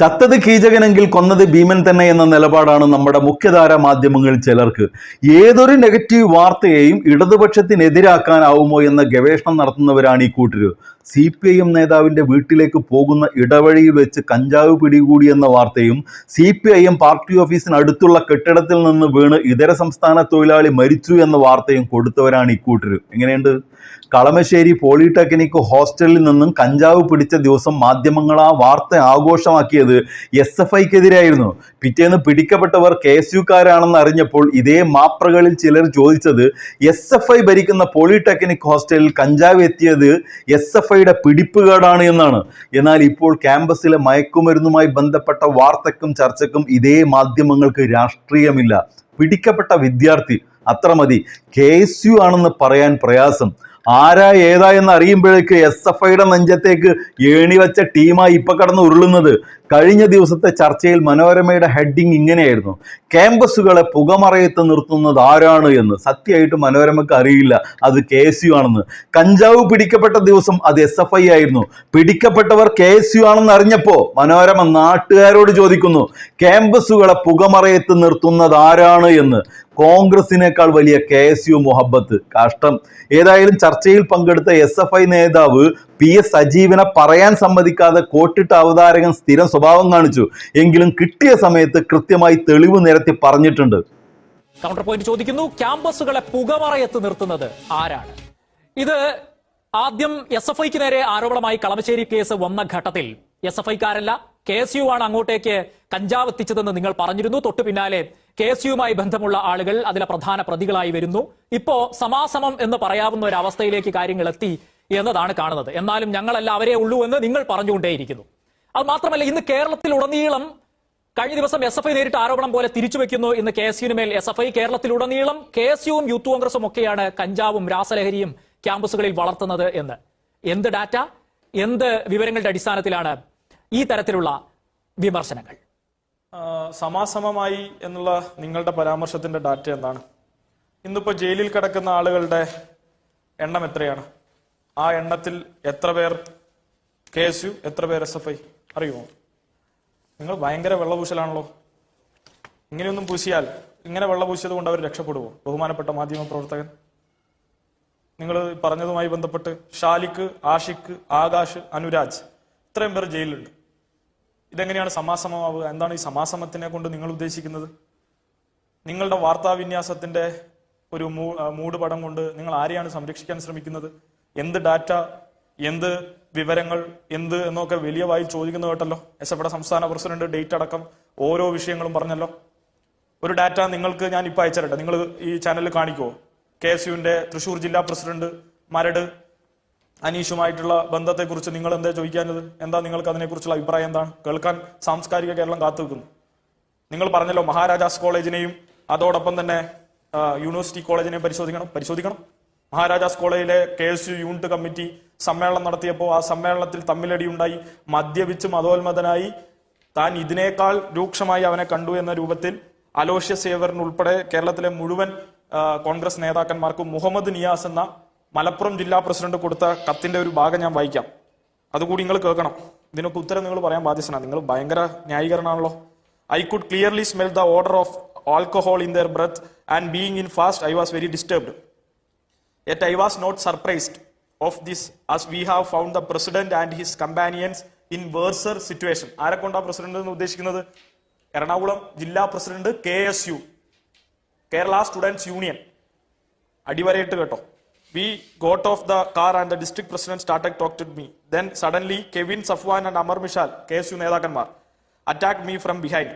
ചത്തത് കീചകനെങ്കിൽ കൊന്നത് ഭീമൻ തന്നെ എന്ന നിലപാടാണ് നമ്മുടെ മുഖ്യധാര മാധ്യമങ്ങൾ ചിലർക്ക്. ഏതൊരു നെഗറ്റീവ് വാർത്തയെയും ഇടതുപക്ഷത്തിനെതിരാക്കാനാവുമോ എന്ന ഗവേഷണം നടത്തുന്നവരാണ് ഈ കൂട്ടര്. സി പി ഐ എം നേതാവിന്റെ വീട്ടിലേക്ക് പോകുന്ന ഇടവഴിയിൽ വെച്ച് കഞ്ചാവ് പിടികൂടി എന്ന വാർത്തയും C P I M party ഓഫീസിന് അടുത്തുള്ള കെട്ടിടത്തിൽ നിന്ന് വീണ് ഇതര സംസ്ഥാന തൊഴിലാളി മരിച്ചു എന്ന വാർത്തയും കൊടുത്തവരാണ് ഈ കൂട്ടര്. എങ്ങനെയുണ്ട്? കളമശ്ശേരി പോളിടെക്നിക് ഹോസ്റ്റലിൽ നിന്നും കഞ്ചാവ് പിടിച്ച ദിവസം മാധ്യമങ്ങൾ ആ വാർത്ത ആഘോഷമാക്കിയത് എസ് എഫ് ഐക്കെതിരായിരുന്നു പിറ്റേന്ന് പിടിക്കപ്പെട്ടവർ കെ എസ് യുക്കാരാണെന്ന് അറിഞ്ഞപ്പോൾ ഇതേ മാപ്രകളിൽ ചിലർ ചോദിച്ചത് എസ് എഫ് ഐ ഭരിക്കുന്ന പോളിടെക്നിക് ഹോസ്റ്റലിൽ കഞ്ചാവ് എത്തിയത് എസ് എഫ് ഐയുടെ പിടിപ്പുകേടാണ് എന്നാണ്. എന്നാൽ ഇപ്പോൾ ക്യാമ്പസിലെ മയക്കുമരുന്നുമായി ബന്ധപ്പെട്ട വാർത്തക്കും ചർച്ചക്കും ഇതേ മാധ്യമങ്ങൾക്ക് രാഷ്ട്രീയമില്ല. പിടിക്കപ്പെട്ട വിദ്യാർത്ഥി അത്ര മതി. കെ എസ് യു ആണെന്ന് പറയാൻ പ്രയാസം. ആരാ ഏതാ എന്ന് അറിയുമ്പോഴേക്ക് എസ് എഫ് ഐയുടെ നെഞ്ചത്തേക്ക് ഏണി വെച്ച ടീമായി ഇപ്പൊ കടന്ന് ഉരുളുന്നത്. കഴിഞ്ഞ ദിവസത്തെ ചർച്ചയിൽ മനോരമയുടെ ഹെഡിങ് ഇങ്ങനെയായിരുന്നു. ക്യാമ്പസുകളെ പുകമറയത്ത് നിർത്തുന്നത് ആരാണ് എന്ന്. സത്യമായിട്ട് മനോരമയ്ക്ക് അറിയില്ല അത് കെ എസ് യു ആണെന്ന്. കഞ്ചാവ് പിടിക്കപ്പെട്ട ദിവസം അത് എസ് എഫ് ഐ ആയിരുന്നു. പിടിക്കപ്പെട്ടവർ കെ എസ് യു ആണെന്ന് അറിഞ്ഞപ്പോ മനോരമ നാട്ടുകാരോട് ചോദിക്കുന്നു ക്യാമ്പസുകളെ പുകമറയത്ത് നിർത്തുന്നത് ആരാണ് എന്ന്? കോൺഗ്രസിനേക്കാൾ വലിയ കെ എസ് യു മുഹബത്ത്. കഷ്ടം. ഏതായാലും ചർച്ചയിൽ പങ്കെടുത്ത എസ് എഫ് ഐ നേതാവ് പി എസ് സജീവനെ പറയാൻ സമ്മതിക്കാതെ കോട്ടിട്ട അവതാരകൻ സ്ഥിരം സ്വഭാവം കാണിച്ചു. എങ്കിലും കിട്ടിയ സമയത്ത് കൃത്യമായി തെളിവ് നിരത്തി പറഞ്ഞിട്ടുണ്ട്. കൗണ്ടർ പോയിന്റ് ചോദിക്കുന്നു. ക്യാമ്പസുകളെ പുകമറയത്ത് നിർത്തുന്നത് ആരാണ്? ഇത് ആദ്യം എസ് എഫ് ഐക്ക് നേരെ ആരോപണമായി കളമശ്ശേരി കേസ് വന്ന ഘട്ടത്തിൽ എസ് എഫ് ഐക്കാരല്ല കെ എസ് യു ആണ് അങ്ങോട്ടേക്ക് കഞ്ചാവ് എത്തിച്ചതെന്ന് നിങ്ങൾ പറഞ്ഞിരുന്നു. തൊട്ടു പിന്നാലെ കെ എസ് യുമായി ബന്ധമുള്ള ആളുകൾ അതിലെ പ്രധാന പ്രതികളായി വരുന്നു. ഇപ്പോ സമാസമം എന്ന് പറയാവുന്ന ഒരു അവസ്ഥയിലേക്ക് കാര്യങ്ങൾ എത്തി എന്നതാണ് കാണുന്നത്. എന്നാലും ഞങ്ങളല്ല അവരെ ഉള്ളൂ എന്ന് നിങ്ങൾ പറഞ്ഞുകൊണ്ടേയിരിക്കുന്നു. അത് മാത്രമല്ല ഇന്ന് കേരളത്തിലുടനീളം കഴിഞ്ഞ ദിവസം എസ് എഫ് ഐ നേരിട്ട് ആരോപണം പോലെ തിരിച്ചു വെക്കുന്നു ഇന്ന് കെ എസ് യുവിനുമേൽ എസ് എഫ് ഐ കേരളത്തിലുടനീളം കെ എസ് യുവും യൂത്ത് കോൺഗ്രസും ഒക്കെയാണ് കഞ്ചാവും രാസലഹരിയും ക്യാമ്പസുകളിൽ വളർത്തുന്നത് എന്ന്. എന്ത് ഡാറ്റ? എന്ത് വിവരങ്ങളുടെ അടിസ്ഥാനത്തിലാണ് ഈ തരത്തിലുള്ള വിമർശനങ്ങൾ? സമാസമമായി എന്നുള്ള നിങ്ങളുടെ പരാമർശത്തിന്റെ ഡാറ്റ എന്താണ്? ഇന്നിപ്പോ ജയിലിൽ കിടക്കുന്ന ആളുകളുടെ എണ്ണം എത്രയാണ്? ആ എണ്ണത്തിൽ എത്ര പേർ കെ എസ് യു എത്ര പേർ എസ് എഫ് ഐ അറിയുമോ നിങ്ങൾ ഭയങ്കര വെള്ളപൂശലാണല്ലോ. ഇങ്ങനെയൊന്നും പൂശിയാൽ ഇങ്ങനെ വെള്ളപൂശിയത് കൊണ്ട് അവർ രക്ഷപ്പെടുമോ ബഹുമാനപ്പെട്ട മാധ്യമ പ്രവർത്തകൻ. നിങ്ങൾ പറഞ്ഞതുമായി ബന്ധപ്പെട്ട് ഷാലിക്ക് ആഷിക്ക് ആകാശ് അനുരാജ് ഇത്രയും പേർ ജയിലിലുണ്ട്. ഇതെങ്ങനെയാണ് സമാസമമാവുക? എന്താണ് ഈ സമാസമത്തിനെ കൊണ്ട് നിങ്ങൾ ഉദ്ദേശിക്കുന്നത്? നിങ്ങളുടെ വാർത്താവിന്യാസത്തിന്റെ ഒരു മൂടുപടം കൊണ്ട് നിങ്ങൾ ആരെയാണ് സംരക്ഷിക്കാൻ ശ്രമിക്കുന്നത്? എന്ത് ഡാറ്റ എന്ത് വിവരങ്ങൾ എന്ത് എന്നൊക്കെ വലിയ വായി ചോദിക്കുന്ന കേട്ടല്ലോ. എസ് എഫ് സംസ്ഥാന പ്രസിഡന്റ് ഡേറ്റ് അടക്കം ഓരോ വിഷയങ്ങളും പറഞ്ഞല്ലോ. ഒരു ഡാറ്റ നിങ്ങൾക്ക് ഞാൻ ഇപ്പൊ അയച്ചിരട്ടെ. നിങ്ങൾ ഈ ചാനലിൽ കാണിക്കുമോ കെ എസ് യുവിന്റെ തൃശൂർ ജില്ലാ പ്രസിഡന്റ് മരട് അനീഷുമായിട്ടുള്ള ബന്ധത്തെക്കുറിച്ച് നിങ്ങൾ എന്താ ചോദിക്കാനത് എന്താ നിങ്ങൾക്ക് അതിനെക്കുറിച്ചുള്ള അഭിപ്രായം എന്താണ്? കേൾക്കാൻ സാംസ്കാരിക കേരളം കാത്തു വെക്കുന്നു നിങ്ങൾ പറഞ്ഞല്ലോ മഹാരാജാസ് കോളേജിനെയും അതോടൊപ്പം തന്നെ യൂണിവേഴ്സിറ്റി കോളേജിനെയും പരിശോധിക്കണം. പരിശോധിക്കണം. മഹാരാജാസ് കോളേജിലെ K S U unit committee സമ്മേളനം നടത്തിയപ്പോൾ ആ സമ്മേളനത്തിൽ തമ്മിലടി ഉണ്ടായി മദ്യപിച്ച് മതോന്മതനായി താൻ ഇതിനേക്കാൾ രൂക്ഷമായി അവനെ കണ്ടു എന്ന രൂപത്തിൽ അലോഷ്യ സേവറിന് ഉൾപ്പെടെ കേരളത്തിലെ മുഴുവൻ കോൺഗ്രസ് നേതാക്കന്മാർക്കും മുഹമ്മദ് നിയാസ് എന്ന മലപ്പുറം ജില്ലാ പ്രസിഡന്റ് കൊടുത്ത കത്തിന്റെ ഒരു ഭാഗം ഞാൻ വായിക്കാം. അതുകൂടി നിങ്ങൾ കേൾക്കണം. ഇതിനൊക്കെ ഉത്തരം നിങ്ങൾ പറയാൻ ബാധ്യസ്ഥനാണ് നിങ്ങൾ ഭയങ്കര ന്യായീകരണമാണല്ലോ. I could clearly smell the odour of alcohol in their breath and being in fast I was very disturbed Yet I was not surprised of this as we have found the president and his companions in worser situation. ആരെ കൊണ്ടാ president എന്ന് ഉദ്ദേശിക്കുന്നത്? എറണാകുളം ജില്ലാ president K S U. Kerala students union അടിവരയിട്ട് കേട്ടോ. We got off the car and the district president started talk to me then suddenly Kevin Safwan and Amar Mishal K S U നേതാക്കന്മാർ attack me from behind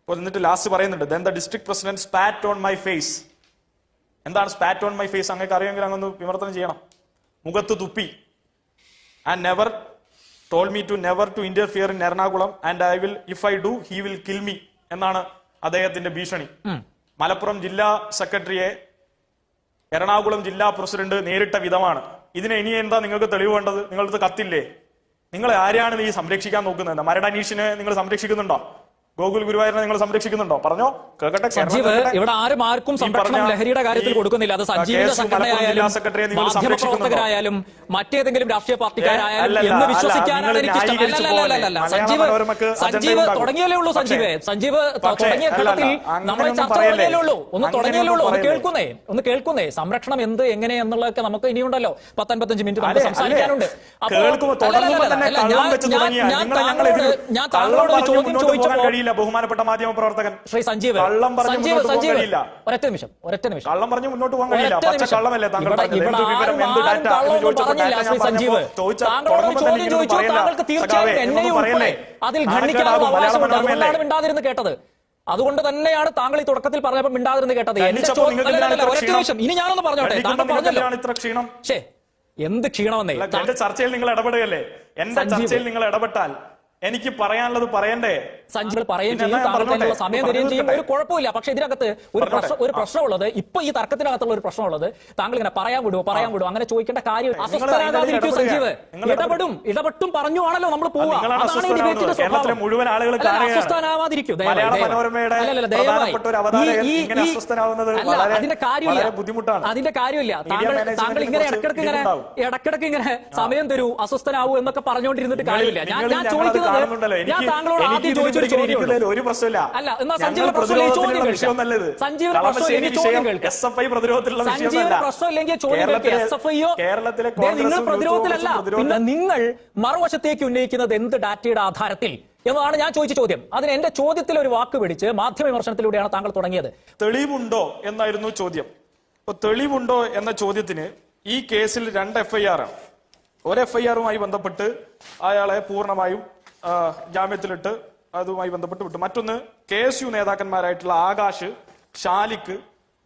അപ്പോൾ എന്നിട്ട് last പറയുന്നുണ്ട്. Then the district president spat on my face എന്താണ് spat on my face അങ്ങനെ അറിയുമെങ്കിൽ അങ്ങൊന്ന് വിമർത്തനം ചെയ്യണം. മുഖത്ത് തുപ്പി. And never told me to never to interfere in Ernakulam. And I will if I do he will kill me എന്നാണ് അദ്ദേഹത്തിന്റെ ഭീഷണി. മലപ്പുറം ജില്ലാ സെക്രട്ടറിയെ എറണാകുളം ജില്ലാ പ്രസിഡന്റ് നേരിട്ട വിധമാണ്. ഇതിന് ഇനി എന്താ നിങ്ങൾക്ക് തെളിവ് വേണ്ടത്? നിങ്ങളടുത്ത് കത്തില്ലേ? നിങ്ങൾ ആരെയാണ് ഈ സംരക്ഷിക്കാൻ നോക്കുന്നത്? മരടനീഷിനെ നിങ്ങൾ സംരക്ഷിക്കുന്നുണ്ടോ? ഗോകുൽ ഗുരുവായൂരിനെ നിങ്ങൾ സംരക്ഷിക്കുന്നുണ്ടോ? പറഞ്ഞോ. കേൾക്കട്ടെ സജീവ് ഇവിടെ ആരും ആർക്കും സംരക്ഷണം ലഹരിയുടെ കാര്യത്തിൽ കൊടുക്കുന്നില്ല. അത് സജീവിന്റെ സംഘടനയായാലും മാധ്യമപ്രവർത്തകരായാലും മറ്റേതെങ്കിലും രാഷ്ട്രീയ പാർട്ടിക്കാരായാലും എന്ന് വിശ്വസിക്കാനാണ് എനിക്ക് ഇഷ്ടം. സജീവ് സജീവ്. തുടങ്ങിയല്ലേ ഉള്ളൂ സജീവ് സജീവ് തുടങ്ങിയ ഘട്ടത്തിൽ നമ്മൾ ചർച്ച. തുടങ്ങിയല്ലേ ഉള്ളൂ. ഒന്ന് തുടങ്ങിയല്ലേ ഉള്ളൂ. ഒന്ന് കേൾക്കുന്നേ ഒന്ന് കേൾക്കുന്നേ. സംരക്ഷണം എന്ത് എങ്ങനെ എന്നുള്ളതൊക്കെ നമുക്ക് ഇനിയുണ്ടല്ലോ. പത്തൊൻപത്തഞ്ച് മിനിറ്റ് നമുക്ക് സംസാരിക്കാനുണ്ട്. അപ്പോൾ ഞാൻ- താങ്കളോട് ഞാൻ താങ്കളോട് ചോദ്യം ചോദിച്ചപ്പോൾ കഴിയില്ല ബഹുമാനപ്പെട്ട മാധ്യമ പ്രവർത്തകൻ. ശ്രീ സഞ്ജീവ് കള്ളം പറഞ്ഞു മുന്നോട്ട് പോകാൻ കഴിയില്ല. ഒരൊറ്റ നിമിഷം ഒരൊറ്റ നിമിഷം. കള്ളം പറഞ്ഞു മുന്നോട്ട് പോകാൻ കഴിയില്ല. പച്ച കള്ളമല്ലേ താങ്കൾ താങ്കൾക്ക് തീർച്ചയായും എന്നെയും ഉൾപ്പെടെ? അതിൽ ഖണ്ഡിക്കാനുള്ള അവകാശമുണ്ട് അതുകൊണ്ടാണ് മിണ്ടാതിരുന്ന് കേട്ടത്. അതുകൊണ്ട് തന്നെയാണ് താങ്കൾ ഈ തുടക്കത്തിൽ പറഞ്ഞപ്പോൾ മിണ്ടാതിരുന്ന് കേട്ടത്. ഒരൊറ്റ നിമിഷം. ഇനി ഞാനൊന്ന് പറഞ്ഞോട്ടെ. താങ്കൾ പറഞ്ഞല്ലോ. എന്ത് ക്ഷീണമെന്നേ? ചർച്ചയിൽ നിങ്ങൾ ഇടപെടുകയല്ലേ? എന്റെ ചർച്ചയിൽ നിങ്ങൾ ഇടപെട്ടാൽ എനിക്ക് പറയാനുള്ളത് പറയണ്ടേ? സഞ്ജീവ് പറയുകയും ചെയ്യും. എന്നാ ഞാൻ താങ്കൾക്ക് അതിനുള്ള പറഞ്ഞോട്ടെ? സമയം തരികയും ചെയ്യും. ഒരു. കുഴപ്പമില്ല. പക്ഷെ ഇതിനകത്ത് ഒരു പ്രശ്നം ഒരു പ്രശ്നമുള്ളത് ഇപ്പൊ ഈ തർക്കത്തിനകത്തുള്ള ഒരു പ്രശ്നമുള്ളത് താങ്കൾ ഇങ്ങനെ പറയാൻ വിടുവോ? പറയാൻ വിടുവോ? അങ്ങനെ ചോദിക്കേണ്ട കാര്യം അസ്വസ്ഥരാകാതിരിക്കും സഞ്ജീവ്. ഇടപെടും. ഇടപെട്ടും പറഞ്ഞു ആണല്ലോ നമ്മൾ പോവുക. അതാണ് ഈ ഡിബേറ്റിന്റെ സ്വഭാവം. മുഴുവൻ ആളുകൾ അസ്വസ്ഥനാവാതിരിക്കൂ. അതിന്റെ കാര്യമില്ല. ബുദ്ധിമുട്ടാണ്. അതിന്റെ കാര്യമില്ല. താങ്കൾ താങ്കൾ ഇങ്ങനെ ഇടക്കിടക്ക് ഇങ്ങനെ ഇടക്കിടക്ക് ഇങ്ങനെ സമയം തരൂ. അസ്വസ്ഥനാവൂ എന്നൊക്കെ പറഞ്ഞുകൊണ്ടിരുന്നിട്ട് കാര്യമില്ല. ഞാൻ ചോദിക്കുന്നത് ഞാൻ ഞങ്ങളത് കാണുന്നുണ്ടല്ലോ. എനിക്ക് ഒരു പ്രശ്നമില്ല അല്ല, എന്നാ പ്രശ്നം ഈ ചോദ്യം പ്രതിരോധത്തിലുള്ള കേൾക്കാം. വിഷയമൊന്നല്ലത് സഞ്ജീവിന് പ്രശ്നം കളമശ്ശേരി ചോദ്യം വിഷയം കേൾക്കാം. എസ് എഫ് ഐ പ്രതിരോധത്തിലുള്ള സഞ്ജീവിന് പ്രശ്നമില്ലെങ്കിൽ ചോദ്യം കേൾക്കുക കേരളത്തിലെ- എസ് എഫ് ഐയോ കേരളത്തിലെ നിങ്ങൾ പ്രതിരോധത്തിലല്ല. പിന്നെ നിങ്ങൾ മറുവശത്തേക്ക് ഉന്നയിക്കുന്നത് എന്ത് ഡാറ്റയുടെ ആധാരത്തിൽ എന്നതാണ് ഞാൻ ചോദിച്ച ചോദ്യം. അതിന് എന്റെ ചോദ്യത്തിൽ ഒരു വാക്ക് പിടിച്ച് മാധ്യമ വിമർശനത്തിലൂടെയാണ് താങ്കൾ തുടങ്ങിയത്. തെളിവുണ്ടോ എന്നായിരുന്നു ചോദ്യം. അപ്പോൾ തെളിവുണ്ടോ എന്ന ചോദ്യത്തിന് ഈ കേസിൽ രണ്ട് എഫ് ഐ ആർ ആണ്. ഒരു എഫ് ഐ ആറുമായി ബന്ധപ്പെട്ട് അയാളെ പൂർണമായും ജാമ്യത്തിലിട്ട് അതുമായി ബന്ധപ്പെട്ട് വിട്ടു. മറ്റൊന്ന് കെ എസ് യു നേതാക്കന്മാരായിട്ടുള്ള ആകാശ് ഷാലിക്ക്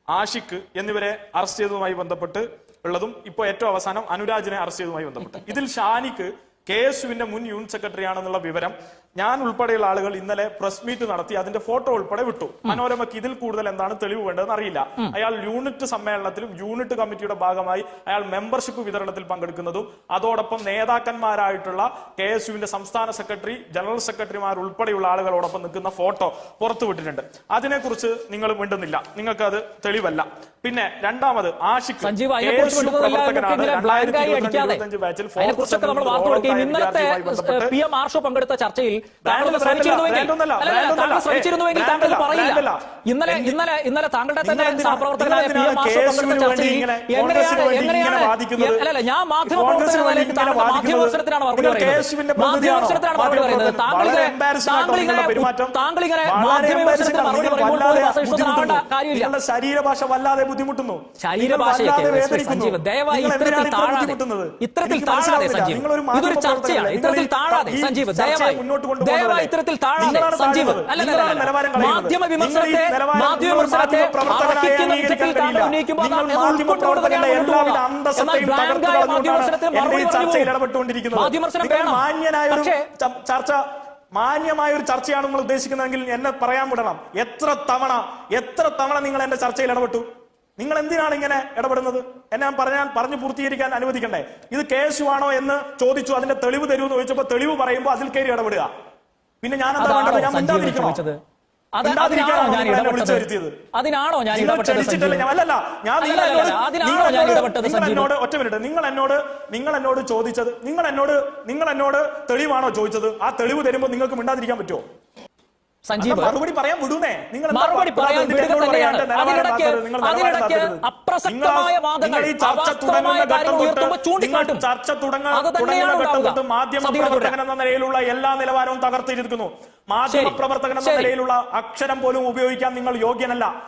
ആഷിഖ് എന്നിവരെ അറസ്റ്റ് ചെയ്തതുമായി ബന്ധപ്പെട്ട് ഉള്ളതും ഇപ്പോൾ ഏറ്റവും അവസാനം അനുരാജിനെ അറസ്റ്റ് ചെയ്തതുമായി ബന്ധപ്പെട്ട്. ഇതിൽ ഷാനിക്ക് കെ എസ് യുവിന്റെ മുൻ യൂണിറ്റ് സെക്രട്ടറി ആണെന്നുള്ള വിവരം ഞാൻ ഉൾപ്പെടെയുള്ള ആളുകൾ ഇന്നലെ പ്രസ് മീറ്റ് നടത്തി അതിന്റെ ഫോട്ടോ ഉൾപ്പെടെ വിട്ടു. മനോരമയ്ക്ക് ഇതിൽ കൂടുതൽ എന്താണ് തെളിവ് വേണ്ടതെന്ന് അറിയില്ല. അയാൾ യൂണിറ്റ് സമ്മേളനത്തിലും യൂണിറ്റ് കമ്മിറ്റിയുടെ ഭാഗമായി അയാൾ മെമ്പർഷിപ്പ് വിതരണത്തിൽ പങ്കെടുക്കുന്നതും അതോടൊപ്പം നേതാക്കന്മാരായിട്ടുള്ള കെ എസ് യുവിന്റെ സംസ്ഥാന സെക്രട്ടറി ജനറൽ സെക്രട്ടറിമാർ ഉൾപ്പെടെയുള്ള ആളുകളോടൊപ്പം നിൽക്കുന്ന ഫോട്ടോ പുറത്തുവിട്ടിട്ടുണ്ട് അതിനെക്കുറിച്ച് നിങ്ങൾ മിണ്ടുന്നില്ല. നിങ്ങൾക്ക് അത് തെളിവല്ല. പിന്നെ രണ്ടാമത് ആഷിഖ് സഞ്ജീവ് അതിനെക്കുറിച്ച് KSU മിണ്ടുന്നില്ല എന്നൊക്കെ പ്രവർത്തകനാണ്. ഇങ്ങനെ ബ്ലാങ്കായി 2025 അടിക്കാതെ. ബാച്ചിൽ ബന്ധപ്പെട്ട് പി എം ആർഷോ പങ്കെടുത്ത ചർച്ചയിൽ താങ്കൾ ശ്രമിച്ചിരുന്നുവെങ്കിൽ താങ്കൾ പറയില്ല. ഇന്നലെ ഇന്നലെ ഇന്നലെ താങ്കളുടെ തന്നെ സഹപ്രവർത്തകനായ പി എം ആർഷോ പങ്കെടുത്ത ചർച്ചയിൽ എങ്ങനെയാണ് അല്ലല്ല ഞാൻ മാധ്യമ കോൺഗ്രസിന് വേണ്ടി താങ്കൾ മാധ്യമ വാദിക്കുന്നത്? വിമർശനത്തിനാണ് മറുപടി പറയുന്നത്. മറുപടി embarrassing മറുപടി പറയുമ്പോൾ. കാര്യമില്ല. ശരീരഭാഷ വല്ലാതെ ബുദ്ധിമുട്ടുന്നു. നിങ്ങൾ ശരീരഭാഷയൊക്കെ വല്ലാതെ ശ്രീ വേദനിക്കുന്നു. സഞ്ജീവ് ദയവായി ഇത്തരത്തിൽ താഴാതെ? ഇത്തരത്തിൽ താഴാതെ നിങ്ങളൊരു ഇതൊരു ചർച്ചയാണ്? ഇത്തരത്തിൽ താഴാതെ സഞ്ജീവ് ദയവായി. ദയവായി? ഇത്തരത്തിൽ താഴാതെ. സഞ്ജീവ്. മാധ്യമ വിമർശനത്തെ മാധ്യമ വിമർശനത്തെ ചർച്ച മാന്യമായ ഒരു ചർച്ചയാണ് നിങ്ങൾ ഉദ്ദേശിക്കുന്നതെങ്കിൽ എന്നെ പറയാൻ വിടണം. എത്ര തവണ എത്ര തവണ നിങ്ങൾ എന്റെ ചർച്ചയിൽ ഇടപെട്ടു? നിങ്ങൾ എന്തിനാണ് ഇങ്ങനെ ഇടപെടുന്നത്? എന്നെ ഞാൻ പറഞ്ഞാൽ പറഞ്ഞു പൂർത്തീകരിക്കാൻ അനുവദിക്കണ്ടേ? ഇത് കേസ് ആണോ എന്ന് ചോദിച്ചു അതിന്റെ തെളിവ് തരൂ എന്ന് ചോദിച്ചപ്പോ തെളിവ് പറയുമ്പോൾ അതിൽ കയറി ഇടപെടുക. പിന്നെ ഞാൻ എന്താ വേണ്ടത്? ഞാൻ മിണ്ടാതിരിക്കണോ? അതിനാണോ ഞാൻ അല്ലല്ല ഞാൻ എന്നോട് നിങ്ങൾ ഒറ്റ മിനിറ്റ് നിങ്ങൾ എന്നോട് നിങ്ങൾ എന്നോട് ചോദിച്ചത് നിങ്ങൾ എന്നോട് നിങ്ങൾ എന്നോട് തെളിവാണോ ചോദിച്ചത്? ആ തെളിവ് തരുമ്പോൾ നിങ്ങൾക്ക് മിണ്ടാതിരിക്കാൻ പറ്റുമോ? സഞ്ജീവ് മറുപടി പറയാൻ വിടൂന്നേ. നിങ്ങൾ മറുപടി പറയാൻ വിടുക തന്നെയാണ്. അതിനിടയ്ക്ക് അതിനിടയ്ക്ക് അപ്രസക്തമായ വാദങ്ങൾ, ചൂണ്ടിക്കാട്ടും. ചർച്ച തുടങ്ങ- തുടങ്ങുന്ന നിലയിലുള്ള എല്ലാ നിലവാരവും തകർത്തിരിക്കുന്നു. മാധ്യമ ശരി. പ്രവർത്തകൻ എന്ന നിലയിലുള്ള അക്ഷരം പോലും ഉപയോഗിക്കാൻ നിങ്ങൾ യോഗ്യനല്ല.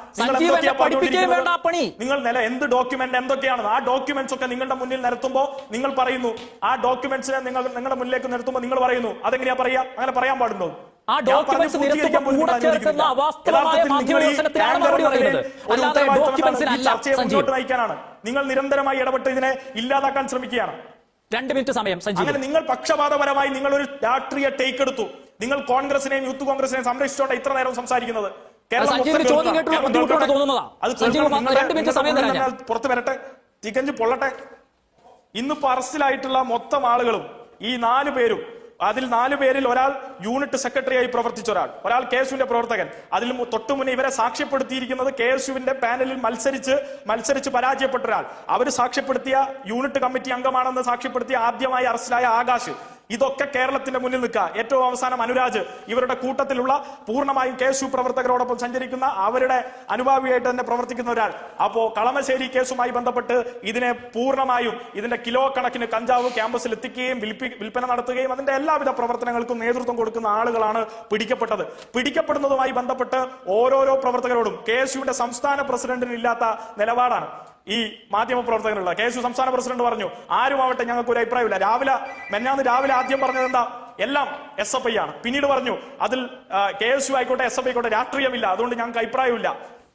നിങ്ങൾ നില എന്ത് ഡോക്യുമെന്റ് എന്തൊക്കെയാണ്? ആ ഡോക്യുമെന്റ്സ് ഒക്കെ നിങ്ങളുടെ മുന്നിൽ നിരത്തുമ്പോൾ നിങ്ങൾ പറയുന്നു. ആ ഡോക്യുമെന്റ്സിനെ നിങ്ങൾ നിങ്ങളുടെ മുന്നിലേക്ക് നിരത്തുമ്പോൾ നിങ്ങൾ പറയുന്നു. അതെങ്ങനെയാ പറയാ അങ്ങനെ പറയാൻ പാടുണ്ടോ? ആ ഡോക്യുമെന്റ്സ് പറഞ്ഞ് നിരത്തുമ്പോൾ കൂടെ ചേർക്കുന്ന അവാസ്തവമായ മാധ്യമ നിങ്ങൾ വിമർശനത്തിനാണ് മറുപടി പറയുന്നത്. അല്ലാതെ ഉത്തരവാദിത്തം ഡോക്യുമെന്റ്സിനല്ല, ഈ ചർച്ചയെ സഞ്ജീവ്. നയിക്കാനാണ് നിങ്ങൾ നിരന്തരമായി ഇടപെട്ട് ഇതിനെ ഇല്ലാതാക്കാൻ ശ്രമിക്കുകയാണ്. രണ്ട് മിനിറ്റ് സമയം സഞ്ജീവ്. അങ്ങനെ നിങ്ങൾ പക്ഷപാതപരമായി നിങ്ങൾ ഒരു രാഷ്ട്രീയ ടേക്ക് എടുത്തു. നിങ്ങൾ കോൺഗ്രസിനെയും യൂത്ത് കോൺഗ്രസിനെയും സംരക്ഷിച്ചോണ്ട് ഇത്ര നേരം സംസാരിക്കുന്നത്. പുറത്തു സഞ്ജീവിന് ചോദ്യം. കേട്ടുള്ള തോന്നുന്നതാ. സഞ്ജീവ് രണ്ട് മിനിറ്റ് സമയം തരാം പുറത്ത് വരട്ടെ. തികഞ്ഞു പൊള്ളട്ടെ. ഇന്നിപ്പോ അറസ്റ്റിലായിട്ടുള്ള മൊത്തം ആളുകളും ഈ നാല് പേരും അതിൽ നാലു പേരിൽ ഒരാൾ യൂണിറ്റ് സെക്രട്ടറിയായി പ്രവർത്തിച്ച ഒരാൾ. ഒരാൾ കെ എസ് പ്രവർത്തകൻ. അതിൽ മു- തൊട്ടു മുന്നേ ഇവരെ സാക്ഷ്യപ്പെടുത്തിയിരിക്കുന്നത് കെ എസ് യുവിന്റെ പാനലിൽ മത്സരിച്ച് മത്സരിച്ച് പരാജയപ്പെട്ട ഒരാൾ. അവർ സാക്ഷ്യപ്പെടുത്തിയ യൂണിറ്റ് കമ്മിറ്റി അംഗമാണെന്ന് സാക്ഷ്യപ്പെടുത്തിയ ആദ്യമായി അറസ്റ്റിലായ ആകാശ്. ഇതൊക്കെ കേരളത്തിന്റെ മുന്നിൽ നിൽക്കുക. ഏറ്റവും അവസാനം അനുരാജ് ഇവരുടെ കൂട്ടത്തിലുള്ള പൂർണമായും കെ എസ് യു പ്രവർത്തകരോടൊപ്പം സഞ്ചരിക്കുന്ന അവരുടെ അനുഭാവിയായിട്ട് തന്നെ പ്രവർത്തിക്കുന്ന ഒരാൾ. അപ്പോ കളമശ്ശേരി കേസുമായി ബന്ധപ്പെട്ട് ഇതിനെ പൂർണമായും ഇതിന്റെ കിലോ കണക്കിന് കഞ്ചാവ് ക്യാമ്പസിൽ എത്തിക്കുകയും വിൽപ്പി- വിൽപ്പന നടത്തുകയും അതിന്റെ എല്ലാവിധ പ്രവർത്തനങ്ങൾക്കും നേതൃത്വം കൊടുക്കുന്ന ആളുകളാണ് പിടിക്കപ്പെട്ടത്. പിടിക്കപ്പെടുന്നതുമായി ബന്ധപ്പെട്ട് ഓരോരോ പ്രവർത്തകരോടും കെ സംസ്ഥാന പ്രസിഡന്റിന് ഇല്ലാത്ത നിലപാടാണ്. ഈ മാധ്യമ പ്രവർത്തകനുള്ള. കെ എസ് യു സംസ്ഥാന പ്രസിഡന്റ് പറഞ്ഞു ആരുമാവട്ടെ ഞങ്ങൾക്ക് ഒരു അഭിപ്രായമില്ല. രാവിലെ മെന്നാന്ന് രാവിലെ ആദ്യം പറഞ്ഞത് എന്താ? എല്ലാം എസ് എഫ് ഐ ആണ്. പിന്നീട് പറഞ്ഞു അതിൽ കെ എസ് യു ആയിക്കോട്ടെ എസ് എഫ് ആയിക്കോട്ടെ രാഷ്ട്രീയമില്ല. അതുകൊണ്ട് ഞങ്ങൾക്ക് അഭിപ്രായമില്ല.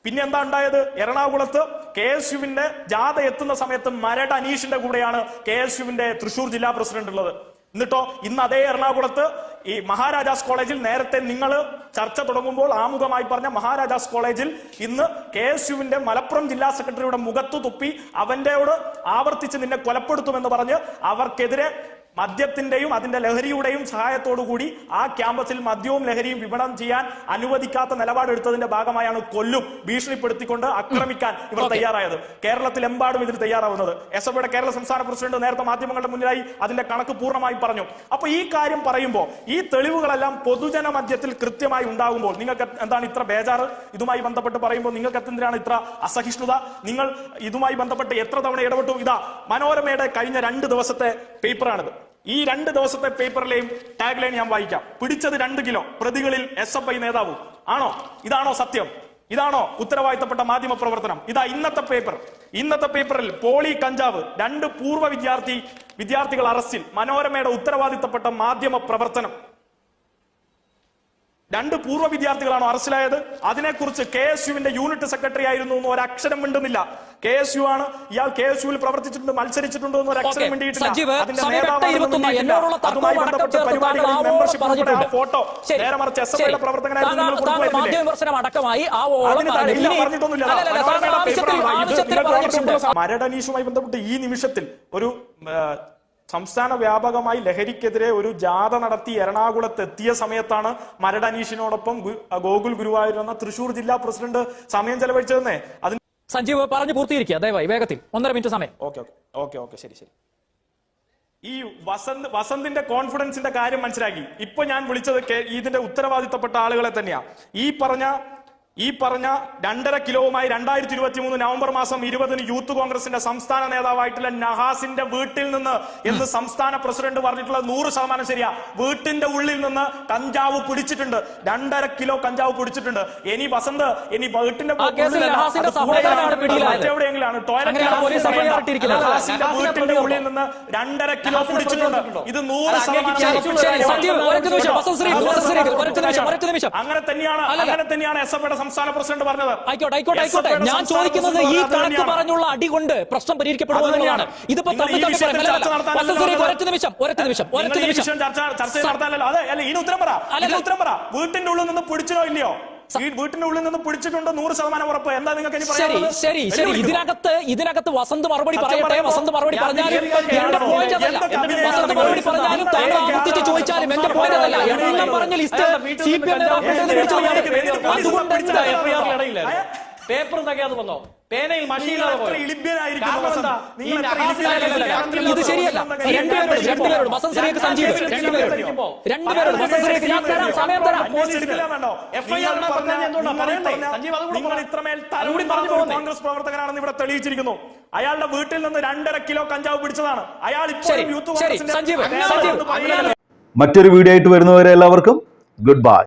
പിന്നെ എന്താ ഉണ്ടായത്? എറണാകുളത്ത് കെ എസ് യുവിന്റെ ജാഥ എത്തുന്ന സമയത്ത് മരട് അനീഷിന്റെ കൂടെയാണ് കെ എസ് യുവിന്റെ തൃശൂർ ജില്ലാ പ്രസിഡന്റ് ഉള്ളത്. എന്നിട്ടോ ഇന്ന് അതേ എറണാകുളത്ത് ഈ മഹാരാജാസ് കോളേജിൽ നേരത്തെ നിങ്ങൾ ചർച്ച തുടങ്ങുമ്പോൾ ആമുഖമായി പറഞ്ഞ മഹാരാജാസ് കോളേജിൽ ഇന്ന് കെ എസ് യുവിന്റെ മലപ്പുറം ജില്ലാ സെക്രട്ടറിയുടെ മുഖത്തു തുപ്പി അവന്റെയോട് ആവർത്തിച്ച് നിന്നെ കൊലപ്പെടുത്തുമെന്ന് പറഞ്ഞ് അവർക്കെതിരെ മദ്യത്തിന്റെയും അതിന്റെ ലഹരിയുടെയും സഹായത്തോടു കൂടി ആ ക്യാമ്പസിൽ മദ്യവും ലഹരിയും വിപണനം ചെയ്യാൻ അനുവദിക്കാത്ത നിലപാടെടുത്തതിന്റെ ഭാഗമായാണ് കൊല്ലും ഭീഷണിപ്പെടുത്തിക്കൊണ്ട് ആക്രമിക്കാൻ ഇവർ. തയ്യാറായത്. കേരളത്തിലെമ്പാടും ഇതിന് തയ്യാറാവുന്നത്. എസ് എഫ് കേരള സംസ്ഥാന പ്രസിഡന്റ് നേരത്തെ മാധ്യമങ്ങളുടെ മുന്നിലായി അതിന്റെ കണക്ക് പൂർണമായി പറഞ്ഞു. അപ്പൊ ഈ കാര്യം പറയുമ്പോൾ ഈ തെളിവുകളെല്ലാം പൊതുജന മധ്യത്തിൽ കൃത്യമായി ഉണ്ടാകുമ്പോൾ നിങ്ങൾക്ക് എന്താണ് ഇത്ര ബേജാറ്? ഇതുമായി ബന്ധപ്പെട്ട് പറയുമ്പോൾ നിങ്ങൾക്ക് എന്തിനാണ് ഇത്ര അസഹിഷ്ണുത? നിങ്ങൾ ഇതുമായി ബന്ധപ്പെട്ട് എത്ര തവണ ഇടപെട്ടു? ഇതാ മനോരമയുടെ കഴിഞ്ഞ രണ്ട് ദിവസത്തെ പേപ്പറാണിത്. ഈ രണ്ട് ദിവസത്തെ പേപ്പറിലെയും ടാഗ് ലൈൻ ഞാൻ വായിക്കാം. പിടിച്ചത് രണ്ട് കിലോ. പ്രതികളിൽ എസ് എഫ് ഐ നേതാവ്. ആണോ? ഇതാണോ സത്യം? ഇതാണോ ഉത്തരവാദിത്തപ്പെട്ട മാധ്യമ പ്രവർത്തനം? ഇതാ ഇന്നത്തെ പേപ്പർ. ഇന്നത്തെ പേപ്പറിൽ പോളി കഞ്ചാവ് രണ്ട് പൂർവ വിദ്യാർത്ഥി വിദ്യാർത്ഥികൾ അറസ്റ്റിൽ മനോരമയുടെ ഉത്തരവാദിത്തപ്പെട്ട മാധ്യമ പ്രവർത്തനം. രണ്ട് പൂർവ വിദ്യാർത്ഥികളാണോ അറസ്റ്റിലായത്. അതിനെക്കുറിച്ച് കെ എസ് യുവിന്റെ യൂണിറ്റ് സെക്രട്ടറി ആയിരുന്നു എന്ന് ഒരക്ഷരം മിണ്ടുന്നില്ല. കെ എസ് യു ആണ്. ഇയാൾ കെ എസ് യുവിൽ പ്രവർത്തിച്ചിട്ടുണ്ട് മത്സരിച്ചിട്ടുണ്ടോ എന്ന് ഒരു അക്ഷരം മിണ്ടിയിട്ടില്ല. ഫോട്ടോ. നേരെ മറിച്ച് എസ് എഫ് പ്രവർത്തകനായിരുന്നു മരടനീഷുമായി ബന്ധപ്പെട്ട് ഈ നിമിഷത്തിൽ ഒരു സംസ്ഥാന വ്യാപകമായി ലഹരിക്കെതിരെ ഒരു ജാഥ നടത്തി എറണാകുളത്ത് എത്തിയ സമയത്താണ് മരടനീഷിനോടൊപ്പം ഗോകുൽ ഗുരുവായൂർ എന്ന തൃശൂർ ജില്ലാ പ്രസിഡന്റ് സമയം ചെലവഴിച്ചതെന്നേ. അതിന് സഞ്ജീവ് പറഞ്ഞു പൂർത്തീകരിക്കുക. ദയവായി വേഗത്തിൽ. ഒന്നര മിനിറ്റ് സമയം. ഓക്കെ ഓക്കെ ഓക്കെ ഓക്കെ ശരി ശരി. ഈ വസന്ത് വസന്തിന്റെ കോൺഫിഡൻസിന്റെ കാര്യം മനസ്സിലാക്കി. ഇപ്പൊ ഞാൻ വിളിച്ചത് ഇതിന്റെ ഉത്തരവാദിത്തപ്പെട്ട ആളുകളെ തന്നെയാ. ഈ പറഞ്ഞ ഈ പറഞ്ഞ രണ്ടര കിലോവുമായി രണ്ടായിരത്തി ഇരുപത്തി മൂന്ന് നവംബർ മാസം ഇരുപതിന് യൂത്ത് കോൺഗ്രസിന്റെ സംസ്ഥാന നേതാവായിട്ടുള്ള നഹാസിന്റെ വീട്ടിൽ നിന്ന് എന്ന് സംസ്ഥാന പ്രസിഡന്റ് പറഞ്ഞിട്ടുള്ള നൂറ് ശതമാനം ശരിയാ. വീട്ടിന്റെ ഉള്ളിൽ നിന്ന് കഞ്ചാവ് പിടിച്ചിട്ടുണ്ട്. രണ്ടര കിലോ കഞ്ചാവ് പിടിച്ചിട്ടുണ്ട്. ഇനി വസന്ത് ഇനി വീട്ടിന്റെ. മറ്റെവിടെയെങ്കിലാണ്. നഹാസിന്റെ വീട്ടിന്റെ ഉള്ളിൽ നിന്ന് രണ്ടര കിലോ പിടിച്ചിട്ടുണ്ട്. ഇത് നൂറ് ശതമാനം. അങ്ങനെ തന്നെയാണ്. അങ്ങനെ തന്നെയാണ് എസ് എഫ് സംസ്ഥാന പ്രസിഡന്റ് പറഞ്ഞത്. ആയിക്കോട്ടെ ആയിക്കോട്ടെ ആയിക്കോട്ടെ. ഞാൻ ചോദിക്കുന്നത് ഈ കണക്ക് പറഞ്ഞുള്ള അടി കൊണ്ട് പ്രശ്നം. എന്നുള്ളതാണ്. ഇതിപ്പോ. ഒരൊറ്റ നിമിഷം ഒരൊറ്റ നിമിഷം ഒരൊറ്റ നിമിഷം. ചർച്ച നടത്താനല്ലോ അതെ അല്ല ഉത്തരം പറ. ഉത്തരം പറ. വീട്ടിന്റെ ഉള്ളിൽ നിന്ന് പിടിച്ചോ ഇല്ലയോ? ഈ വീട്ടിന്റെ ഉള്ളിൽ നിന്ന് പിടിച്ചിട്ടുണ്ട് നൂറ് ശതമാനം ഉറപ്പ്. എന്താ നിങ്ങൾക്ക് ശരി? ശരി ശരി. ഇതിനകത്ത് ഇതിനകത്ത് വസന്ത് മറുപടി പറയട്ടെ? വസന്ത് മറുപടി പറഞ്ഞാലും എന്റെ പോയിന്റ് അതല്ല. വസന്ത് മറുപടി പറഞ്ഞാലും? താങ്കൾ ആവർത്തിച്ച് ചോദിച്ചാലും എന്റെ പോയിന്റ് അതല്ല. എണ്ണം പറഞ്ഞ ലിസ്റ്റ് സി പി എം നേതാക്കളുടെ അതുകൊണ്ട് എന്താ പേപ്പർ തികയാതെ വന്നോ പേനയിൽ ഇത് ശരിയല്ല രണ്ടുപേരോട് രണ്ടുപേരോട് വസന്ത്. സഞ്ജീവ് രണ്ടുപേരോട് രണ്ടുപേരോട് വസന്ത് ഞാൻ തരാം സമയം തരാം. കോൺഗ്രസ് പ്രവർത്തകനാണെന്ന് ഇവിടെ തെളിയിച്ചിരിക്കുന്നു. അയാളുടെ വീട്ടിൽ നിന്ന് രണ്ടര കിലോ കഞ്ചാവ് പിടിച്ചതാണ്. അയാൾ ഇപ്പോൾ മറ്റൊരു വീഡിയോ ആയിട്ട് വരുന്നവരെ എല്ലാവർക്കും ഗുഡ് ബൈ.